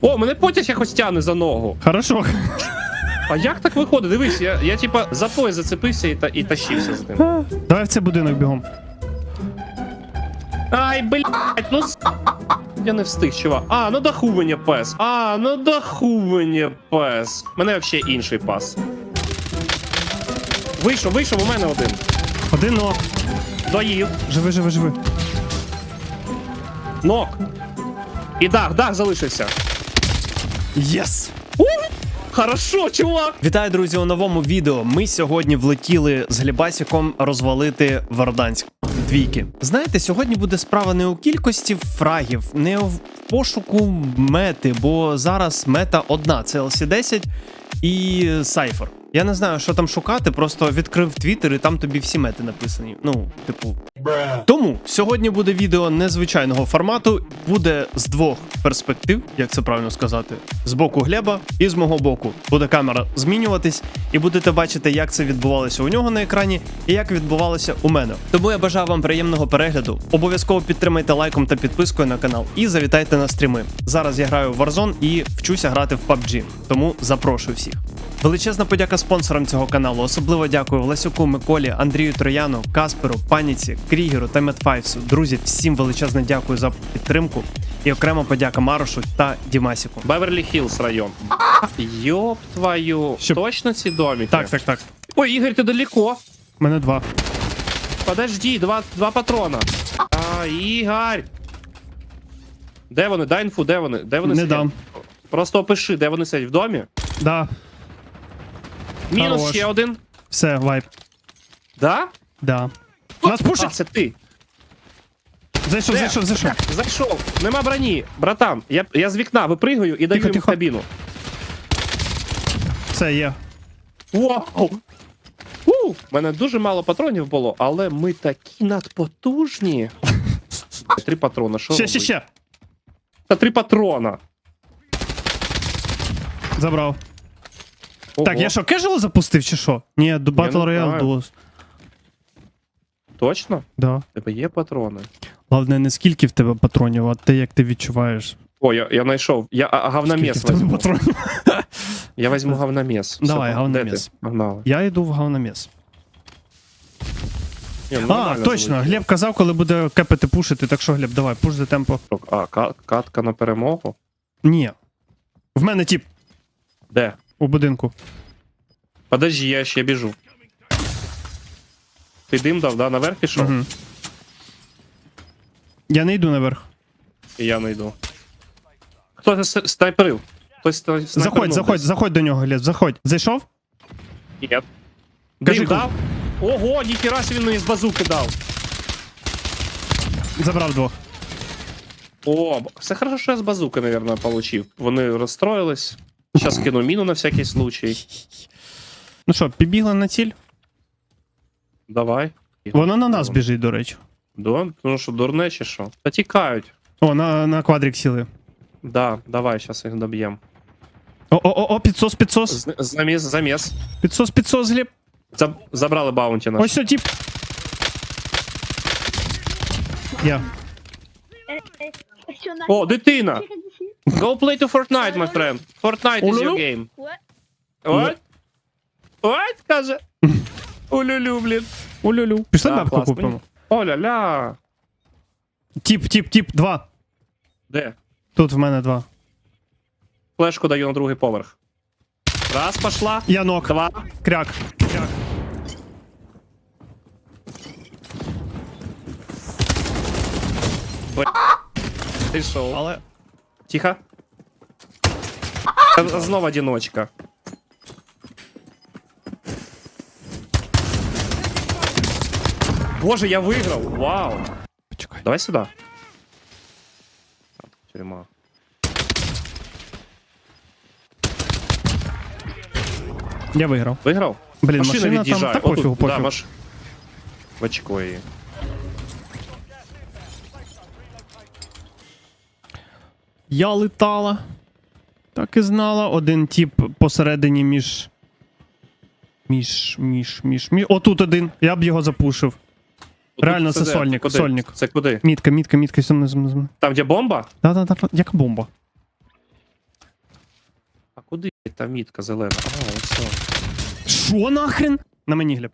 О, мене потяг якось тягне за ногу. Хорошо. А як так виходить? Дивись, я, я типа за пояс зацепився і, та, і тащився з ним. Давай в цей будинок бігом. Ай, блядь, ну с... Я не встиг, чувак. А, ну даху мені пес. А, ну даху мені пес. Мене взагалі інший пас. Вийшов, вийшов, у мене один. Один ног. Доїв. Живи, живи, живи. Нок. І дах, дах залишився. Єс! Хорошо, чувак. Вітаю, друзі, у новому відео. Ми сьогодні влетіли з Глібасіком розвалити Варданськ. Двійки. Знаєте, сьогодні буде справа не у кількості фрагів, не в пошуку мети, бо зараз мета одна: це LC10 і Cypher. Я не знаю, що там шукати, просто відкрив твіттер і там тобі всі мети написані. Ну, типу. Тому сьогодні буде відео незвичайного формату. Буде з двох перспектив, як це правильно сказати, з боку Глеба і з мого боку. Буде камера змінюватись, і будете бачити, як це відбувалося у нього на екрані і як відбувалося у мене. Тому я бажаю вам приємного перегляду. Обов'язково підтримайте лайком та підпискою на канал і завітайте на стріми. Зараз я граю в Warzone і вчуся грати в PUBG, тому запрошую всіх. Величезна подяка спонсорам цього каналу. Особливо дякую Власюку, Миколі, Андрію Трояну, Касперу, Паніці, Крігеру та Метфайвсу. Друзі, всім величезне дякую за підтримку. І окрема подяка Марошу та Дімасіку. Беверлі Хіллс район. Йоп твою. Щоб- Точно ці домики? Так, так, так. Ой, Ігор, ти далеко. Мене два. Подожди, два, два патрона. А, Ігор. Де вони? Дай інфу, де вони? Де вони Не сидять? дам. Просто опиши, де вони сидять в домі. Да. Мінус Хорош. ще один. Все, вайп. Да? Да. Нас А, пушить! це ти. Зайшов, Де? зайшов, зайшов. Зайшов. Нема броні. Братан, я, я з вікна випригаю і даю Тихо, йому в тихо. кабіну. Все, є. Вау! У, мене дуже мало патронів було, але ми такі надпотужні. Три патрона, що Ще, робить? ще, ще. Та три патрона. Забрав. Ого. Так, я що, кежуал запустив чи що? Ні, до не Battle Royale знаю. Точно? Да. У тебе є патрони? Головне, не скільки в тебе патронів, а те, як ти відчуваєш. О, я, я знайшов. Я а, а, Скільки в тебе возьму. патронів. Я візьму говномес. Давай, Все, говномес. де ти? Погнали. Я йду в говномес. Ні, ну, А, нормально точно, залетіло. Глеб казав, коли буде кепити пушити, так що, Глеб, давай, пуш за темпо. А, ка- катка на перемогу? Ні. В мене тип Де? У будинку. Подожди, я ще біжу. Ти дим дав, да? Наверх пішов? Угу. Я не йду наверх. І я не йду. Хто це с- снайперив? Хтось ста- Заходь, заходь, заходь до нього, Глеб, заходь. Зайшов? Ні. Кажи, Дим дав? Ого, ніхіра собі він мені з базуки дав. Забрав двох. О, б- все хорошо, що я з базуки, наверное, получив. Вони розстроїлись. Зараз кину міну на всякий случай. Ну що, підбігла на ціль? Давай. Воно на нас біжить, до речі. Да? Ну що, дурне чи що? Та тікають. О, на, на квадрик сіли. Да, давай, зараз їх доб'ємо. О, о, о, о, підсос, підсос. З- Заміс, заміс. Підсос, підсос, Глеб. Заб- Забрали баунті наш. Ось що, тип. Я. О, дитина! Go play to Fortnite, my friend. Fortnite is your game. What? What? What? Каже. Улюлю, блін. Улюлю. Пішли класно. купимо. Оля-ля. Тіп, тіп, тіп, два. Де? Тут в мене два. Флешку даю на другий поверх. Раз, пошла. Я нок. Два. Кряк. Кряк. Ти шо? Але. Тихо. Та Знову одиночка. Боже, я виграв! Вау! Почекай. Давай сюда. А, тут Тюрьма. Я виграв. Виграв? Блін, машина, машина, там від'їжджає. та пофігу, Отут, да, пофігу. маш... В очко її. Я летала. Так і знала. Один тип посередині між. Між, між, між, між. Отут один. Я б його запушив. Отут Реально, це де? сольник, Куди? сольник. Це куди? Мітка, мітка, мітка, зі мною, зі мною. Там, де бомба? Да, да, да, яка бомба. А куди та мітка зелена? А, ось. Що нахрен? На мені глеб.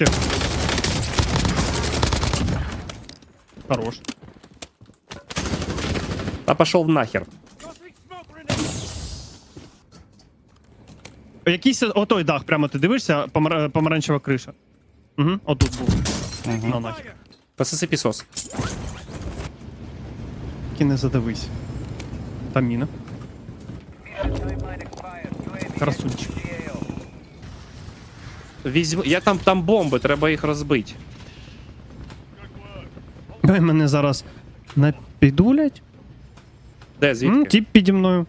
Ще. Хорош. Та пішов нахер. Якийсь отой дах, прямо ти дивишся, помар... помаранчева криша. Угу, отут був. На нахер. Посиси пісос. Тільки не задавись. Там міна. Красунчик. Візьм... Я там, там бомби, треба їх розбити. Ой, мене зараз напідулять. Де, М, звідки? Тіп піді мною.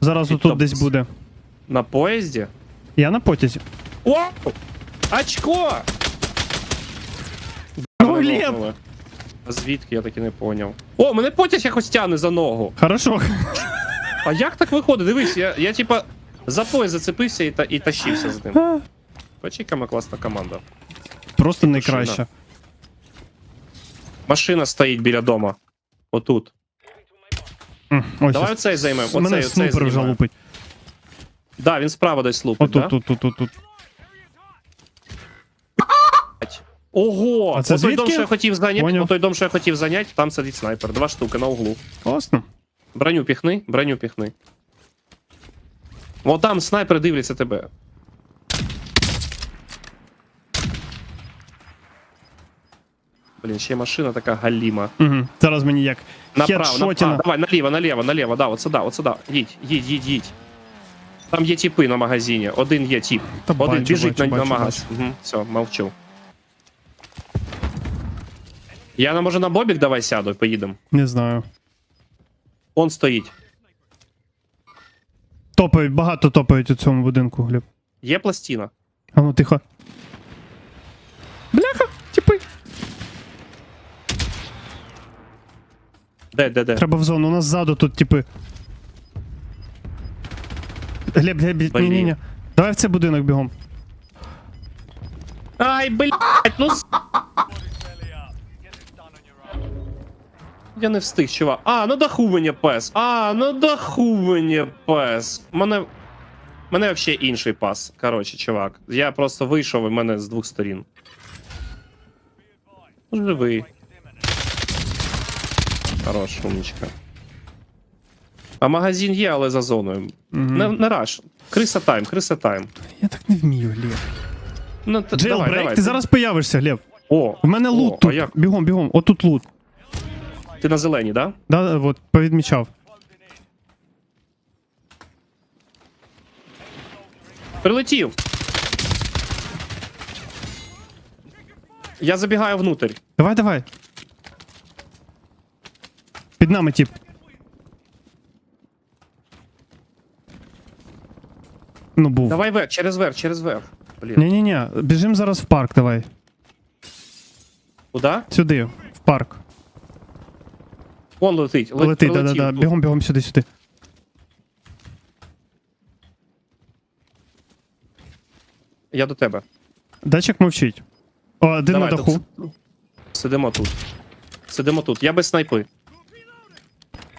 Зараз І отут то- десь буде. На поїзді? Я на потязі. О! Очко! Ну, Глеб! А Звідки я таки не поняв. О, мене потяг якось тягне за ногу. Хорошо. А як так виходить? Дивись, я, я типа за пояс зацепився і, та, і тащився з ним. Почекаємо класна команда. Просто Машина. Машина стоїть біля дома. Отут. М, Ось Давай ось. оцей займемо. Мене Оцей, оцей снупер вже знімаю. лупить. Да, він справа десь лупить, Отут, да? тут, тут, тут, тут. Ого! А це О, той дом, звідки? що я хотів зайняти, Поняв. дом, що я хотів зайняти, там сидить снайпер. Два штуки на углу. Класно. Броню піхни, броню піхни. О, там снайпер дивляться тебе. Блін, ще машина така галіма. Угу. Зараз мені як Направо, на... а, хедшотіна. давай, наліво, наліво, наліво, да, от сюди, от сюди. Їдь, їдь, їдь, їдь. Там є тіпи на магазині. Один є тіп. Та Один бачу, біжить бачу, на, на бачу. Угу, все, мовчу. Я на може на бобік давай сяду поїдемо. Не знаю. Он стоїть. Топають, багато топають у цьому будинку, Глеб. Є пластина. А ну тихо. Бляха, типи. Де, де, де? Треба в зону. У нас ззаду тут типи. Глеб, Глеб, ні, ні, ні. Давай в цей будинок бігом. Ай, блядь, ну с... Я не встиг, чувак. А, ну даху мені пес. А, ну даху мені пес. Мене. Мене взагалі інший пас. Коротше, чувак. Я просто вийшов і мене з двох сторін. Ну, Живий. Хорош, умничка. А магазин є, але за зоною. Не, не раш. Криса тайм, криса тайм. Я так не вмію, Глеб. Ну, т- Джейлбрейк, давай, давай. ти зараз появишся, Глеб. О, У мене лут тут. як? Бігом, бігом. Отут лут. ти на зеленій, да? Да, от, повідмічав. Прилетів. Я забігаю внутрь. Давай, давай. Під нами, тип. Ну, був. Давай вверх, через верх, через верх. Блін. Ні-ні-ні, біжим зараз в парк, давай. Куда? Сюди, в парк. Вон летить. Лет- Летить, да, да, да. Бігом, бігом сюди, сюди. Я до тебе. Датчик мовчить. О, один Давай, на даху. тут с- Сидимо тут. Сидимо тут. Я без снайпи.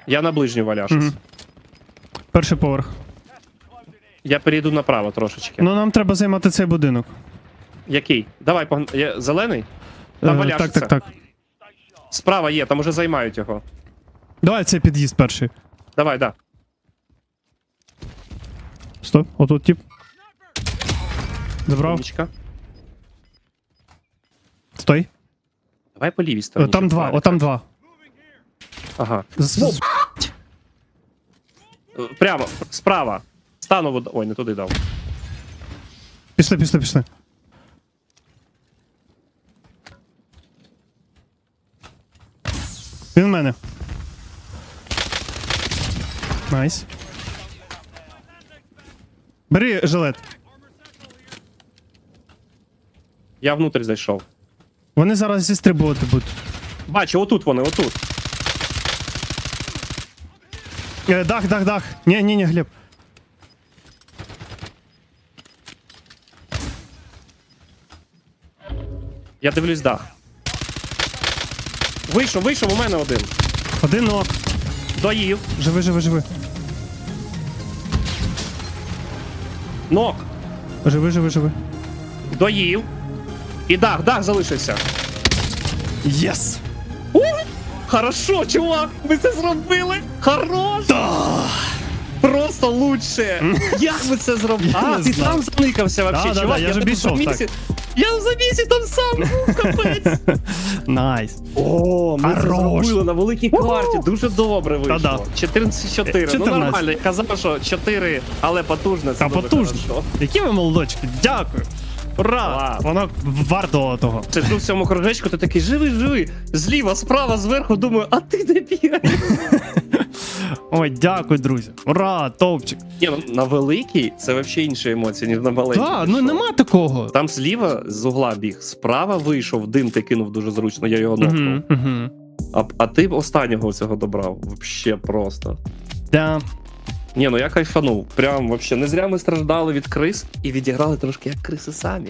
Я на ближню валяю. щось. Мгм. Перший поверх. Я перейду направо трошечки. Ну нам треба займати цей будинок. Який? Давай, погн... Я... зелений? Там Е, валяшиться. так, так, так. Справа є, там уже займають його. Давай цей під'їзд перший. Давай, да. Стоп, отут тип. Забрав. Умничка. Стой. Давай по лівій стороні. там два, отам два. Ага. З- з- Прямо, справа. Стану в... Ой, не туди дав. Пішли, пішли, пішли. Він в мене. Найс. Бери жилет. Я внутрь зайшов. Вони зараз зістрибувати будуть. Бачу, отут вони, отут. Е, дах, дах, дах. Ні, ні, ні, Глеб. Я дивлюсь дах. Вийшов, вийшов, у мене один. Один ног. Доїв. Живи, живи, живи. Нок. Живи, живи, живи. Доїв. І дах, дах залишився. Єс! Хорошо, чувак, ми це зробили. Хорош. Просто лучше. Як ви це зробили? А, ти там заникався вообще, Да, да, чувак. да, я за обійшов, так. Я за місяць там сам був, капець. Найс. О, ми це зробили на великій карті. Дуже добре вийшло. 14-4. Ну нормально. Казав, що 4, але потужне. Це Та дуже потужно. Які ви молодочки, дякую. Ура! Клас. Воно варто того. Сиджу в цьому кружечку, ти такий живий, живий. Зліва, справа, зверху, думаю, а ти де бігаєш? Ой, дякую, друзі. Ура, топчик. Ні, ну на великій це взагалі інші емоції, ніж на маленькій. Так, ну нема такого. Там зліва з угла біг, справа вийшов, дим ти кинув дуже зручно, я його нокнув. Угу, угу. А, а ти останнього цього добрав. Вообще просто. Да. Ні, ну я кайфанув. Прям вообще не зря ми страждали від крис і відіграли трошки як криси самі.